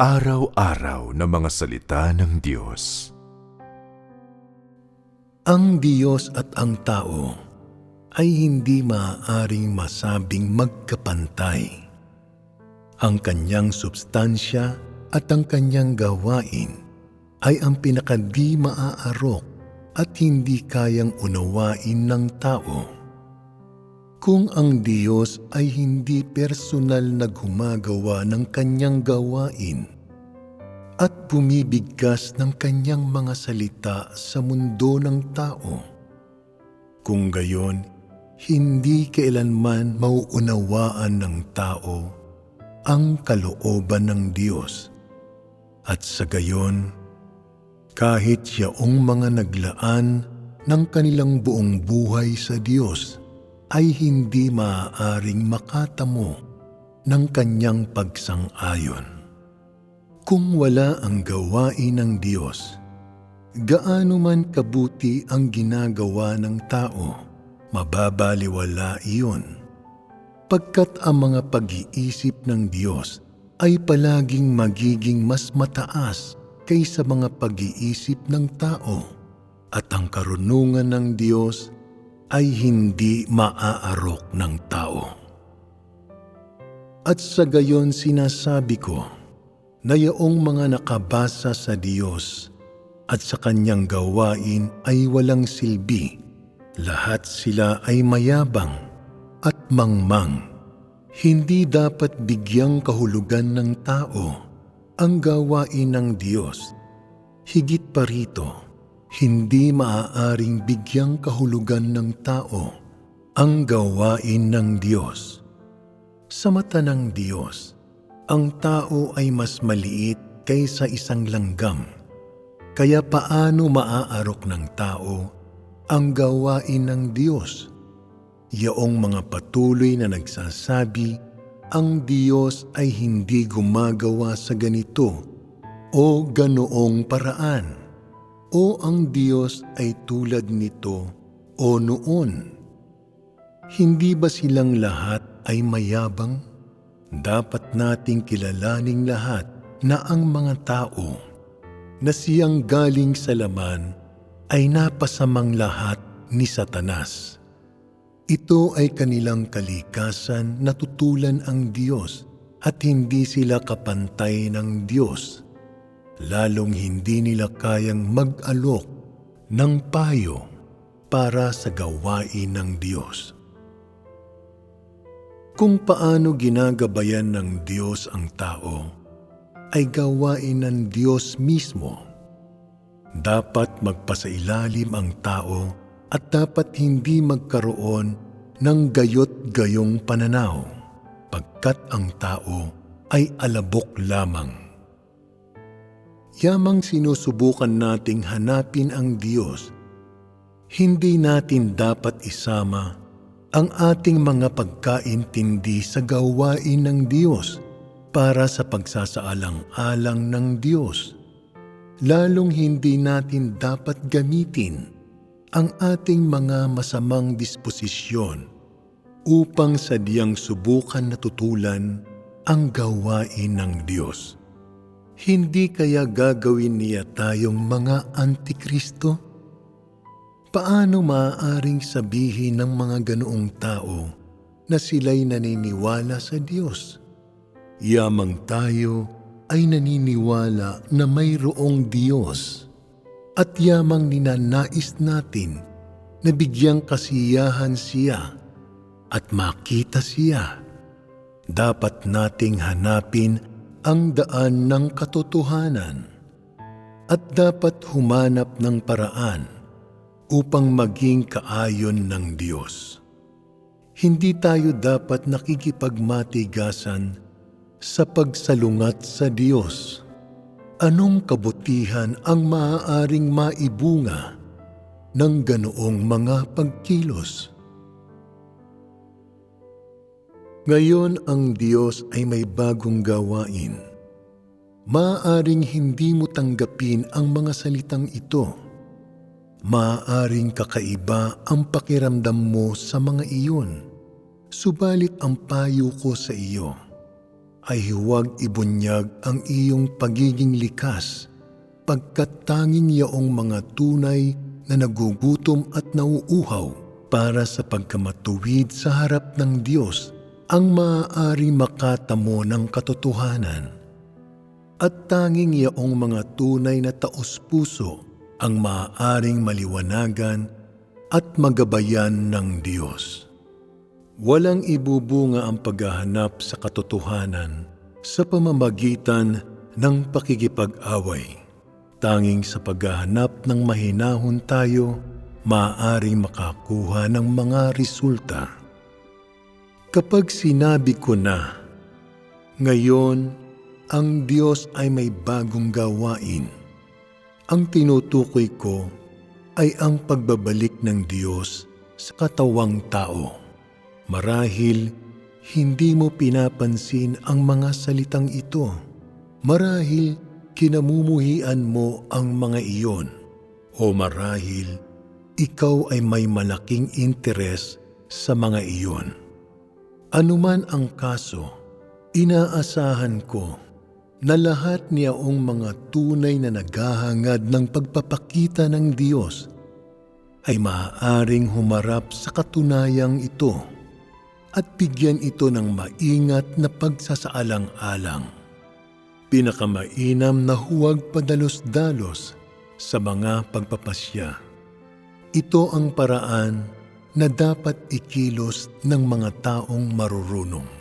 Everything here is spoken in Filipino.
Pang-araw-araw na mga salita ng Diyos. Ang Diyos at ang tao ay hindi maaaring masabing magkapantay. Ang kanyang substansya at ang kanyang gawain ay ang pinakadi maaarok at hindi kayang unawain ng tao. Kung ang Diyos ay hindi personal na gumagawa ng kanyang gawain at bumibigkas ng kanyang mga salita sa mundo ng tao, kung gayon, hindi kailanman mauunawaan ng tao ang kalooban ng Diyos. At sa gayon, kahit siyaong mga naglaan ng kanilang buong buhay sa Diyos, ay hindi maaaring makatamo ng kanyang pagsang-ayon. Kung wala ang gawain ng Diyos, gaano man kabuti ang ginagawa ng tao, mababaliwala iyon. Pagkat ang mga pag-iisip ng Diyos ay palaging magiging mas mataas kaysa mga pag-iisip ng tao at ang karunungan ng Diyos ay hindi maaarok ng tao. At sa gayon sinasabi ko na yaong mga nakabasa sa Diyos at sa kanyang gawain ay walang silbi. Lahat sila ay mayabang at mangmang. Hindi dapat bigyang kahulugan ng tao ang gawain ng Diyos. Higit pa rito, hindi maaaring bigyang kahulugan ng tao ang gawain ng Diyos. Sa mata ng Diyos, ang tao ay mas maliit kaysa isang langgam. Kaya paano maaarok ng tao ang gawain ng Diyos? Yaong mga patuloy na nagsasabi, ang Diyos ay hindi gumagawa sa ganito o ganoong paraan o ang Diyos ay tulad nito o noon? Hindi ba silang lahat ay mayabang? Dapat nating kilalaning lahat na ang mga tao na siyang galing sa laman ay napasamang lahat ni Satanas. Ito ay kanilang kalikasan na tutulan ang Diyos at hindi sila kapantay ng Diyos lalong hindi nila kayang mag-alok ng payo para sa gawain ng Diyos. Kung paano ginagabayan ng Diyos ang tao, ay gawain ng Diyos mismo. Dapat magpasailalim ang tao at dapat hindi magkaroon ng gayot-gayong pananaw, pagkat ang tao ay alabok lamang yamang sinusubukan nating hanapin ang Diyos, hindi natin dapat isama ang ating mga pagkaintindi sa gawain ng Diyos para sa pagsasaalang-alang ng Diyos. Lalong hindi natin dapat gamitin ang ating mga masamang disposisyon upang sadyang subukan na tutulan ang gawain ng Diyos. Hindi kaya gagawin niya tayong mga antikristo? Paano maaaring sabihin ng mga ganoong tao na sila'y naniniwala sa Diyos? Yamang tayo ay naniniwala na mayroong Diyos at yamang ninanais natin na bigyang kasiyahan siya at makita siya. Dapat nating hanapin ang daan ng katotohanan at dapat humanap ng paraan upang maging kaayon ng Diyos. Hindi tayo dapat nakikipagmatigasan sa pagsalungat sa Diyos. Anong kabutihan ang maaaring maibunga ng ganoong mga pagkilos? Ngayon ang Diyos ay may bagong gawain. Maaring hindi mo tanggapin ang mga salitang ito. Maaring kakaiba ang pakiramdam mo sa mga iyon. Subalit ang payo ko sa iyo ay huwag ibunyag ang iyong pagiging likas pagkat tanging yaong mga tunay na nagugutom at nauuhaw para sa pagkamatuwid sa harap ng Diyos ang maaari makatamo ng katotohanan. At tanging yaong mga tunay na taos-puso ang maaaring maliwanagan at magabayan ng Diyos. Walang ibubunga ang paghahanap sa katotohanan sa pamamagitan ng pakikipag-away. Tanging sa paghahanap ng mahinahon tayo, maaaring makakuha ng mga resulta. Kapag sinabi ko na, ngayon ang Diyos ay may bagong gawain, ang tinutukoy ko ay ang pagbabalik ng Diyos sa katawang tao. Marahil hindi mo pinapansin ang mga salitang ito. Marahil kinamumuhian mo ang mga iyon. O marahil ikaw ay may malaking interes sa mga iyon. Anuman ang kaso, inaasahan ko na lahat niyaong mga tunay na naghahangad ng pagpapakita ng Diyos ay maaaring humarap sa katunayang ito at bigyan ito ng maingat na pagsasaalang-alang. Pinakamainam na huwag padalos-dalos sa mga pagpapasya. Ito ang paraan na dapat ikilos ng mga taong marurunong.